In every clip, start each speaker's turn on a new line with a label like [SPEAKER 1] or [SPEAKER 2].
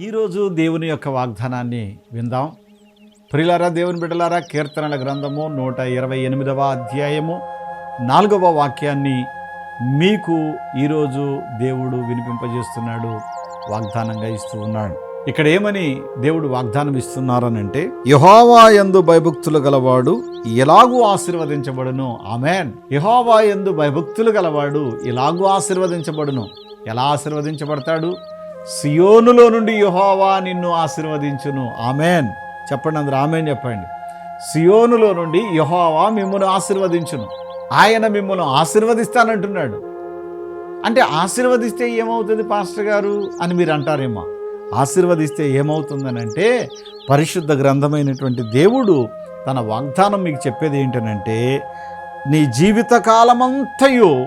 [SPEAKER 1] ఈరోజు దేవుని యొక్క వాగ్దానాన్ని విందాం. ప్రిలారా దేవుని బిడ్డలారా కీర్తనల గ్రంథము నూట ఇరవై ఎనిమిదవ అధ్యాయము నాలుగవ వాక్యాన్ని మీకు ఈరోజు దేవుడు వినిపింపజేస్తున్నాడు వాగ్దానంగా ఇస్తూ ఉన్నాడు. ఇక్కడ ఏమని దేవుడు వాగ్దానం ఇస్తున్నారనంటే యహోవా ఎందు భయభక్తులు గలవాడు ఎలాగూ ఆశీర్వదించబడును. ఆమెన్. యహోవా ఎందు భయభక్తులు గలవాడు ఎలాగూ ఆశీర్వదించబడును. ఎలా ఆశీర్వదించబడతాడు? సియోనులో నుండి యహోవా నిన్ను ఆశీర్వదించును. ఆమెన్. చెప్పండి అందరు ఆమెన్ చెప్పండి. సియోనులో నుండి యహోవా మిమ్మల్ని ఆశీర్వదించును. ఆయన మిమ్మల్ని ఆశీర్వదిస్తానంటున్నాడు. అంటే ఆశీర్వదిస్తే ఏమవుతుంది పాస్టర్ గారు అని మీరు అంటారేమో. ఆశీర్వదిస్తే ఏమవుతుందనంటే పరిశుద్ధ గ్రంథమైనటువంటి దేవుడు తన వాగ్దానం మీకు చెప్పేది ఏంటనంటే నీ జీవితకాలమంతయు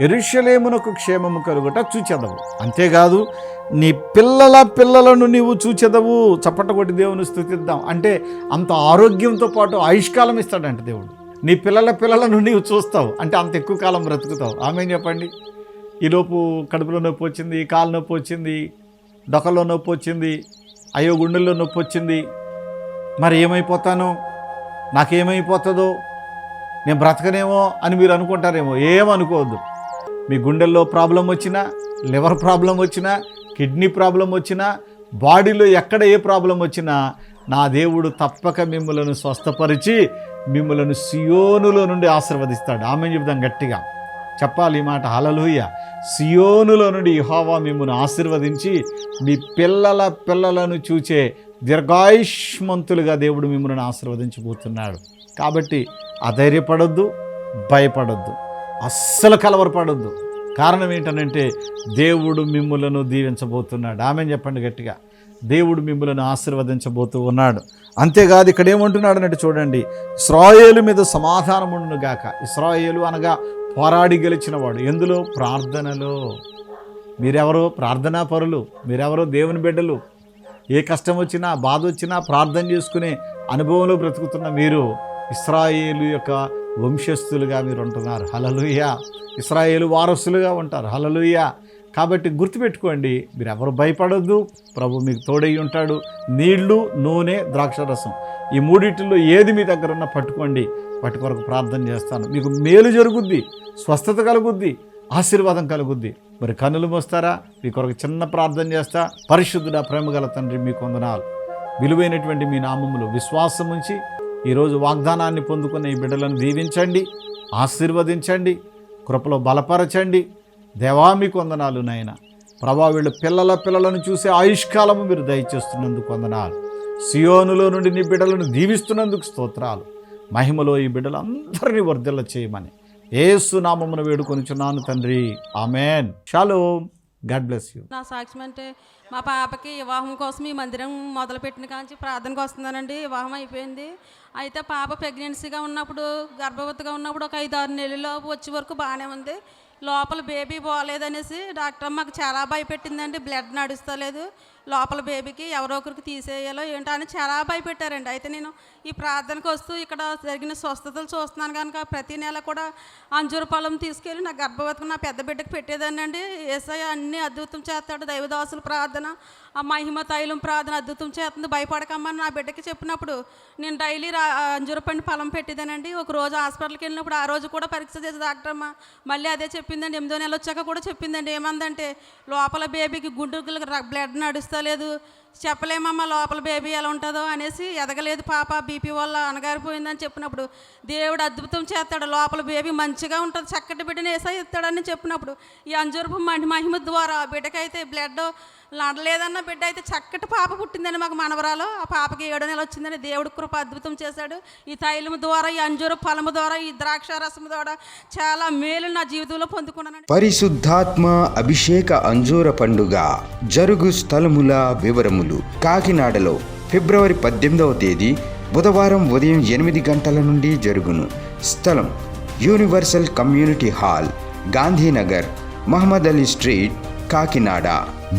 [SPEAKER 1] ఎరుషలేమునకు క్షేమము కలుగుట చూచెదవు. అంతేకాదు నీ పిల్లల పిల్లలను నీవు చూచెదవు చప్పట కొట్టి దేవుని స్థుతిద్దాం. అంటే అంత ఆరోగ్యంతో పాటు ఆయుష్కాలం ఇస్తాడంట దేవుడు. నీ పిల్లల పిల్లలను నీవు చూస్తావు అంటే అంత ఎక్కువ కాలం బ్రతుకుతావు. ఆమె చెప్పండి? ఈలోపు కడుపులో నొప్పి వచ్చింది కాలు నొప్పి వచ్చింది డొక్కలో నొప్పి వచ్చింది అయ్యో గుండెల్లో నొప్పి వచ్చింది. మరి ఏమైపోతాను? నాకేమైపోతుందో? నేను బ్రతకనేమో అని మీరు అనుకుంటారేమో ఏమనుకోవద్దు. మీ గుండెల్లో ప్రాబ్లం వచ్చినా లివర్ ప్రాబ్లం వచ్చినా కిడ్నీ ప్రాబ్లం వచ్చినా బాడీలో ఎక్కడ ఏ ప్రాబ్లం వచ్చినా నా దేవుడు తప్పక మిమ్మలను స్వస్థపరిచి మిమ్మలను సియోనులో నుండి ఆశీర్వదిస్తాడు. ఆమె చెబుదాం గట్టిగా. చెప్పాలి ఈ మాట. హలలుయ సియోనులో నుండి యెహోవా మిమ్మల్ని ఆశీర్వదించి మీ పిల్లల పిల్లలను చూచే దీర్ఘాయుష్మంతులుగా దేవుడు మిమ్మల్ని ఆశీర్వదించబోతున్నాడు. కాబట్టి అధైర్యపడొద్దు భయపడొద్దు. అస్సలు కలవరపడద్దు. కారణం ఏంటనంటే దేవుడు మిమ్ములను దీవించబోతున్నాడు. ఆమె చెప్పండి గట్టిగా. దేవుడు మిమ్మలను ఆశీర్వదించబోతూ ఉన్నాడు. అంతేకాదు ఇక్కడ ఏమంటున్నాడు అంటే చూడండి ఇస్రాయేలు మీద సమాధానం ఉండును గాక. ఇస్రాయేలు అనగా పోరాడి గెలిచిన వాడు ఎందులో? ప్రార్థనలో. మీరెవరో? ప్రార్థనా పరులు మీరెవరో? దేవుని బిడ్డలు. ఏ కష్టం వచ్చినా బాధ వచ్చినా ప్రార్థన చేసుకునే అనుభవంలో బ్రతుకుతున్న మీరు ఇస్రాయేలు యొక్క వంశస్థులుగా మీరు ఉంటున్నారు హలలుయ ఇస్రాయేలు వారసులుగా ఉంటారు. హలలుయ కాబట్టి గుర్తుపెట్టుకోండి మీరు ఎవరు భయపడద్దు. ప్రభు మీకు తోడై ఉంటాడు. నీళ్ళు నూనె ద్రాక్షరసం. ఈ మూడింటిలో ఏది మీ దగ్గర ఉన్న పట్టుకోండి. వాటి కొరకు ప్రార్థన చేస్తాను. మీకు మేలు జరుగుద్ది స్వస్థత కలుగుద్ది ఆశీర్వాదం కలుగుద్ది. మరి కన్నులు మోస్తారా? మీ కొరకు చిన్న ప్రార్థన చేస్తా. పరిశుద్ధుడ ప్రేమగల తండ్రి మీకు వందనాలు. విలువైనటువంటి మీ నామములు విశ్వాసం ఉంచి ఈరోజు వాగ్దానాన్ని పొందుకున్న ఈ బిడ్డలను దీవించండి ఆశీర్వదించండి కృపలో బలపరచండి. దేవా మీకు వందనాలు నాయన. ప్రభా వీళ్ళు పిల్లల పిల్లలను చూసే ఆయుష్కాలము మీరు దయచేస్తున్నందుకు వందనాలు. సియోనులో నుండి నీ బిడ్డలను దీవిస్తున్నందుకు స్తోత్రాలు. మహిమలో ఈ బిడ్డలందరినీ వర్ధిల్ల చేయమని ఏసు నామమును వేడుకొనిచున్నాను తండ్రి. ఆమెన్. షాలో. గాడ్ బ్లెస్ యూ
[SPEAKER 2] నా సాక్ష్యం అంటే మా పాపకి వివాహం కోసం ఈ మందిరం మొదలుపెట్టిన కాంచి ప్రార్థనకు వస్తున్నానండి వివాహం అయిపోయింది. అయితే పాప ప్రెగ్నెన్సీగా ఉన్నప్పుడు గర్భవతిగా ఉన్నప్పుడు ఒక ఐదు ఆరు నెలల్లో వచ్చే వరకు బాగానే ఉంది. లోపల బేబీ పోలేదనేసి డాక్టర్ మాకు చాలా భయపెట్టిందండి బ్లడ్ నడుస్తలేదు. లోపల బేబీకి ఎవరో ఒకరికి తీసేయాలో ఏంటో అని చాలా భయపెట్టారండి. అయితే నేను ఈ ప్రార్థనకు వస్తూ ఇక్కడ జరిగిన స్వస్థతలు చూస్తున్నాను కనుక ప్రతి నెల కూడా అంజూరు పొలం తీసుకెళ్ళి నా గర్భవతికి నా పెద్ద బిడ్డకి పెట్టేదాన్ని అండి ఏసఐ అన్ని అద్భుతం చేస్తాడు దైవదాసుల ప్రార్థన. ఆ మహిమ తైలం ప్రార్థన అద్భుతం చేస్తుంది. భయపడకమ్మని నా బిడ్డకి చెప్పినప్పుడు నేను డైలీ రా ఫలం పెట్టేదానండి. ఒక రోజు హాస్పిటల్కి వెళ్ళినప్పుడు ఆ రోజు కూడా పరీక్ష చేసి డాక్టర్ అమ్మ మళ్ళీ అదే చెప్పిందండి. ఎనిమిదో నెలలు వచ్చాక కూడా చెప్పిందండి. ఏమందంటే లోపల బేబీకి గుండెలకు బ్లడ్ నడుస్తలేదు. చెప్పలేమమ్మా లోపల బేబీ ఎలా ఉంటుందో అనేసి ఎదగలేదు పాప. బీపీ వల్ల అనగారిపోయిందని చెప్పినప్పుడు దేవుడు అద్భుతం చేస్తాడు. లోపల బేబీ మంచిగా ఉంటుంది చక్కటి బిడ్డని వేసా ఇస్తాడని చెప్పినప్పుడు ఈ అంజూరపు మహిమ మహిమ ద్వారా బిడ్డకైతే బ్లడ్ నడలేదన్న బిడ్డ అయితే చక్కటి పాప పుట్టిందని మాకు మనవరాలు. ఆ పాపకి ఏడు నెల వచ్చిందని దేవుడు కృప అద్భుతం చేశాడు. ఈ తైలం ద్వారా ఈ అంజూరు ఫలము ద్వారా ఈ ద్రాక్ష రసం ద్వారా చాలా మేలు నా జీవితంలో పొందుకున్నాను
[SPEAKER 3] పరిశుద్ధాత్మ అభిషేక అంజూర పండుగ జరుగు స్థలముల వివరములు కాకినాడలో ఫిబ్రవరి పద్దెనిమిదవ తేదీ బుధవారం ఉదయం ఎనిమిది గంటల నుండి జరుగును. స్థలం universal community hall Gandhinagar Mohammed Ali street Kakinada.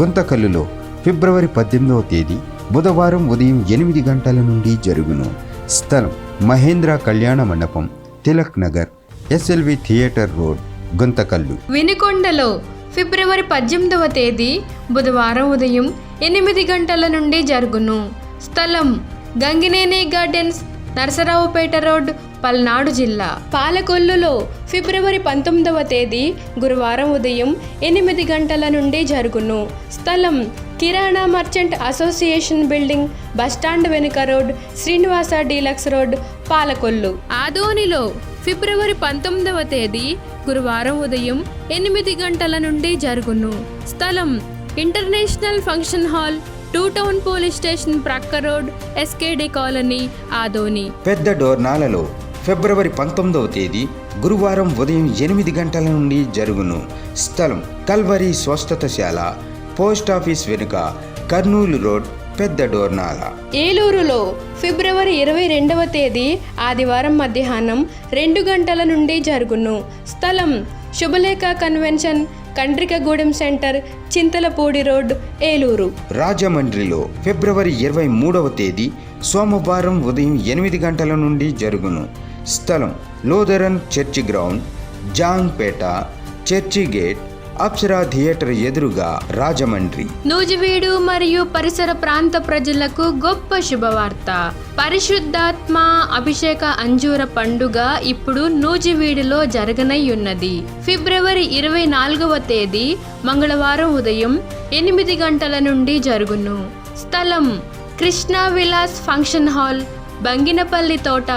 [SPEAKER 3] గుంతకల్లులో ఫిబ్రవరి పద్దెనిమిదవ తేదీ బుధవారం ఉదయం ఎనిమిది గంటల నుండి జరుగును. స్థలం Mahendra Kalyana Mandapam Tilak Nagar SLV theatre road Guntakal.
[SPEAKER 4] వినుకొండలో ఫిబ్రవరి పద్దెనిమిదవ తేదీ బుధవారం ఉదయం ఎనిమిది గంటల నుండి జరుగును. స్థలం గంగినేని గార్డెన్స్ నరసరావుపేట రోడ్ పల్నాడు జిల్లా. పాలకొల్లులో ఫిబ్రవరి పంతొమ్మిదవ తేదీ గురువారం ఉదయం ఎనిమిది గంటల నుండి జరుగును. స్థలం Kirana merchant association building bus stand వెనుక road Srinivasa deluxe road Palakollu. ఆదోనిలో ఫిబ్రవరి పంతొమ్మిదవ తేదీ గురువారం ఉదయం ఎనిమిది గంటల నుండి జరుగును. స్థలం international function hall two town police station ప్రక్క రోడ్ ఎస్కేడి కాలనీ ఆదోని.
[SPEAKER 3] పెద్ద డోర్నాలలో ఫిబ్రవరి పంతొమ్మిదవ తేదీ గురువారం ఉదయం ఎనిమిది గంటల నుండి జరుగును. స్థలం కల్వరి స్వస్థతశాల పోస్ట్ ఆఫీస్ వెనుక కర్నూలు రోడ్ పెద్ద డోర్నాల.
[SPEAKER 4] ఏలూరులో ఫిబ్రవరి ఇరవై రెండవ తేదీ ఆదివారం మధ్యాహ్నం రెండు గంటల నుండి జరుగును. స్థలం Subhalekha convention Kandrikagudem centre Chintalapudi road Eluru.
[SPEAKER 3] రాజమండ్రిలో ఫిబ్రవరి ఇరవై మూడవ తేదీ సోమవారం ఉదయం ఎనిమిది గంటల నుండి జరుగును. స్థలం Lutheran church ground Jangpet church gate Apsara theatre ఎదురుగా రాజమండ్రి.
[SPEAKER 4] నూజివీడు మరియు పరిసర ప్రాంత ప్రజలకు గొప్ప శుభవార్త. పరిశుద్ధాత్మ అభిషేక అంజూర పండుగ ఇప్పుడు నూజివీడులో జరగనయ్యున్నది. ఫిబ్రవరి ఇరవై నాలుగవ తేదీ మంగళవారం ఉదయం ఎనిమిది గంటల నుండి జరుగును. స్థలం కృష్ణా విలాస్ ఫంక్షన్ హాల్ బంగినపల్లి తోట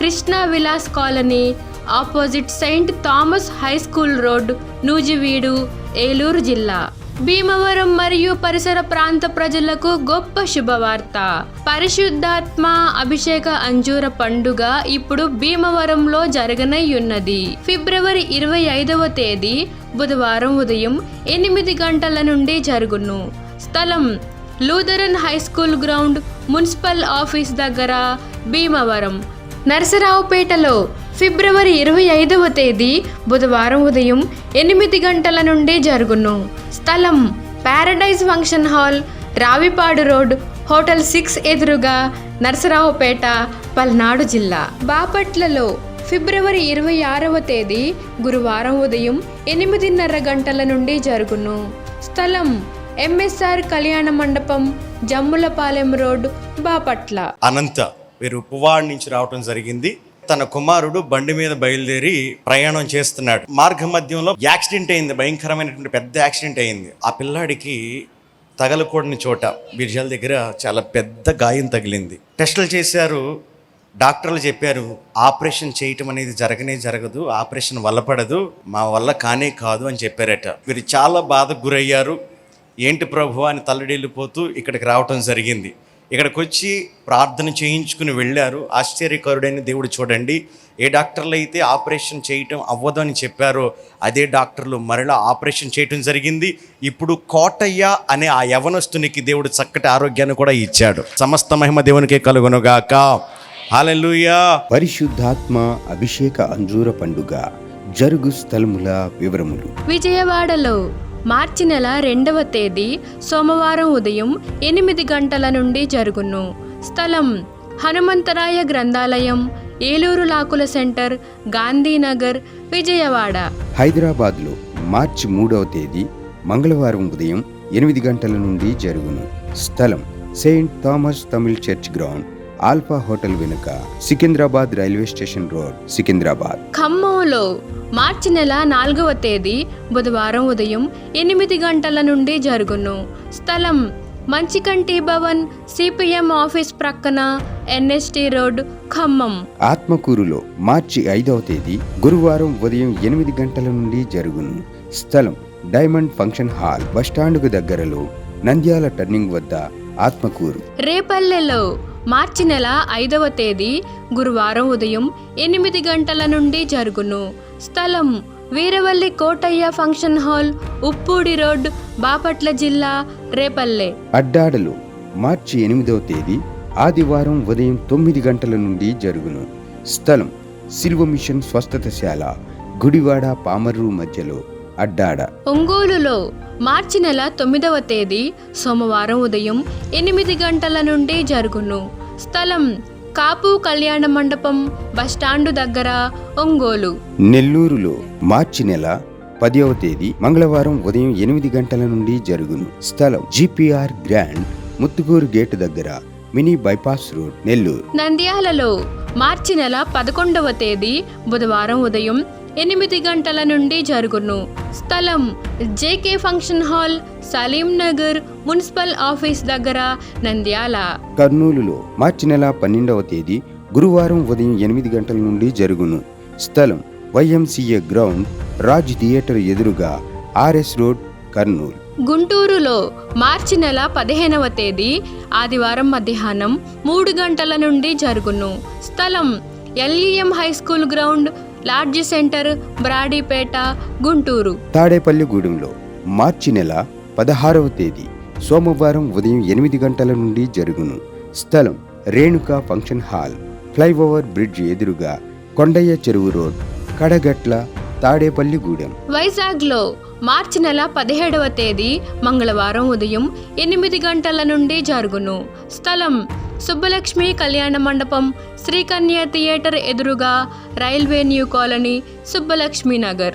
[SPEAKER 4] Krishna Vilas colony opposite Saint Thomas high school road Nuzvid Eluru జిల్లా. భీమవరం మరియు పరిసర ప్రాంత ప్రజలకు గొప్ప శుభవార్త. పరిశుద్ధాత్మ అభిషేక అంజూర పండుగ ఇప్పుడు భీమవరంలో జరగనయ్యున్నది. ఫిబ్రవరి ఇరవై ఐదవ తేదీ బుధవారం ఉదయం ఎనిమిది గంటల నుండి జరుగును. స్థలం Lutheran high school ground municipal office దగ్గర భీమవరం. నరసరావుపేటలో ఫిబ్రవరి ఇరవై ఐదవ తేదీ బుధవారం ఉదయం ఎనిమిది గంటల నుండి జరుగును. స్థలం paradise function hall Ravipadu road hotel six ఎదురుగా నరసరావుపేట పల్నాడు జిల్లా. బాపట్లలో ఫిబ్రవరి ఇరవై ఆరవ తేదీ గురువారం ఉదయం ఎనిమిదిన్నర గంటల నుండి జరుగును. స్థలం ఎంఎస్ఆర్ కళ్యాణ మండపం జమ్ములపాలెం రోడ్ బాపట్ల.
[SPEAKER 5] అనంత వీరు పువ్వాడ నుంచి రావటం జరిగింది. తన కుమారుడు బండి మీద బయలుదేరి ప్రయాణం చేస్తున్నాడు. మార్గ మధ్యంలో యాక్సిడెంట్ అయింది. భయంకరమైనటువంటి పెద్ద యాక్సిడెంట్ అయింది. ఆ పిల్లాడికి తగలకూడని చోట బిర్జాల దగ్గర చాలా పెద్ద గాయం తగిలింది. టెస్టులు చేశారు. డాక్టర్లు చెప్పారు ఆపరేషన్ చేయటం అనేది జరగనే జరగదు. ఆపరేషన్ వల్ల పడదు. మా వల్ల కానే కాదు అని చెప్పారట. వీరు చాలా బాధకు గురయ్యారు. ఏంటి ప్రభు అని తల్లడిల్లిపోతూ ఇక్కడికి రావటం జరిగింది. ఇక్కడికి వచ్చి ప్రార్థన చేయించుకుని వెళ్ళారు. ఆశ్చర్యకరుడైన దేవుడు చూడండి ఏ డాక్టర్లు అయితే ఆపరేషన్ చేయటం అవ్వదు అని చెప్పారో అదే డాక్టర్లు మరలా ఆపరేషన్ చేయటం జరిగింది. ఇప్పుడు కోటయ్య అనే ఆ యవనస్తునికి దేవుడు చక్కటి ఆరోగ్యాన్ని కూడా ఇచ్చాడు. సమస్త మహిమ దేవునికే కలుగునుగాక. హాలెలూయా
[SPEAKER 3] పరిశుద్ధాత్మ అభిషేక అంజూర పండుగ జరుగు స్థలముల వివరములు.
[SPEAKER 4] విజయవాడలో మార్చి నెల రెండవ తేదీ సోమవారం ఉదయం ఎనిమిది గంటల నుండి జరుగును. స్థలం హనుమంతరాయ గ్రంథాలయం ఏలూరు లాకుల సెంటర్ గాంధీనగర్ విజయవాడ.
[SPEAKER 3] హైదరాబాద్లో మార్చి మూడవ తేదీ మంగళవారం ఉదయం ఎనిమిది గంటల నుండి జరుగును. స్థలం Saint Thomas Tamil church ground. Alpha hotel వెనుక Secunderabad railway station road Secunderabad.
[SPEAKER 4] ఖమ్మంలో మార్చి నెల నాలుగవ తేదీ బుధవారం ఉదయం ఎనిమిది గంటల నుండి జరుగును. స్థలం మంచికంటి భవన్ సిపిఎం ఆఫీస్ ప్రక్కన ఎన్ఎస్టి రోడ్ ఖమ్మం.
[SPEAKER 3] ఆత్మకూరులో మార్చి ఐదవ తేదీ గురువారం ఉదయం ఎనిమిది గంటల నుండి జరుగును. స్థలం డైమండ్ ఫంక్షన్ హాల్ బస్టాండుకు దగ్గరలో నంద్యాల టర్నింగ్ వద్ద ఆత్మకూరు.
[SPEAKER 4] రేపల్లెలో మార్చి నెల ఐదవ తేదీ గురువారం ఉదయం ఎనిమిది గంటల నుండి జరుగును. స్థలం Veeravalli Kotaiah function hall Uppudi road Bapatla జిల్లా రేపల్లె.
[SPEAKER 3] అడ్డాడలు మార్చి ఎనిమిదవ తేదీ ఆదివారం ఉదయం తొమ్మిది గంటల నుండి జరుగును. స్థలం సిల్వ మిషన్ స్వస్థతశాల గుడివాడ పామర్రు మధ్యలో. అడ్డాడ.
[SPEAKER 4] ఒంగోలులో మార్చి నెల తొమ్మిదవ తేదీ సోమవారం ఉదయం ఎనిమిది గంటల నుండి జరుగును. స్థలం కాపు కళ్యాణ మండపం బస్టాండు దగ్గర ఒంగోలు.
[SPEAKER 3] నెల్లూరులో మార్చి నెల పదివ తేదీ మంగళవారం ఉదయం ఎనిమిది గంటల నుండి జరుగును. స్థలం జిపిఆర్ గ్రాండ్ ముత్తుకూరు గేటు దగ్గర మినీ బైపాస్ రోడ్ నెల్లూరు.
[SPEAKER 4] నంద్యాలలో మార్చి నెల పదకొండవ తేదీ బుధవారం ఉదయం ఎనిమిది గంటల నుండి జరుగును. స్థలం. JK function hall Salim Nagar municipal office దగ్గర నంద్యాల.
[SPEAKER 3] కర్నూలులో మార్చి నెల పన్నెండవ తేదీ గురువారం ఉదయం ఎనిమిది గంటల నుండి జరుగును. స్థలం వైఎంసీఏ గ్రౌండ్ రాజ్ థియేటర్ ఎదురుగా ఆర్ఎస్ రోడ్ కర్నూలు.
[SPEAKER 4] గుంటూరులో మార్చి నెల పదిహేనవ తేదీ ఆదివారం మధ్యాహ్నం మూడు గంటల నుండి జరుగును. స్థలం LEM high school ground lodge centre Brodipet Guntur.
[SPEAKER 3] తాడేపల్లిగూడెంలో మార్చి నెల పదహారవ తేదీ సోమవారం ఉదయం ఎనిమిది గంటల నుండి జరుగును. స్థలం Renuka function hall flyover bridge ఎదురుగా కొండయ్య చెరువు రోడ్ కడగట్ల తాడేపల్లిగూడెం
[SPEAKER 4] వైజాగ్లో మార్చి నెల పదిహేడవ తేదీ మంగళవారం ఉదయం ఎనిమిది గంటల నుండి జరుగును. స్థలం సుబ్బలక్ష్మి కళ్యాణ మండపం శ్రీకన్య థియేటర్ ఎదురుగా railway new colony Subbalakshmi Nagar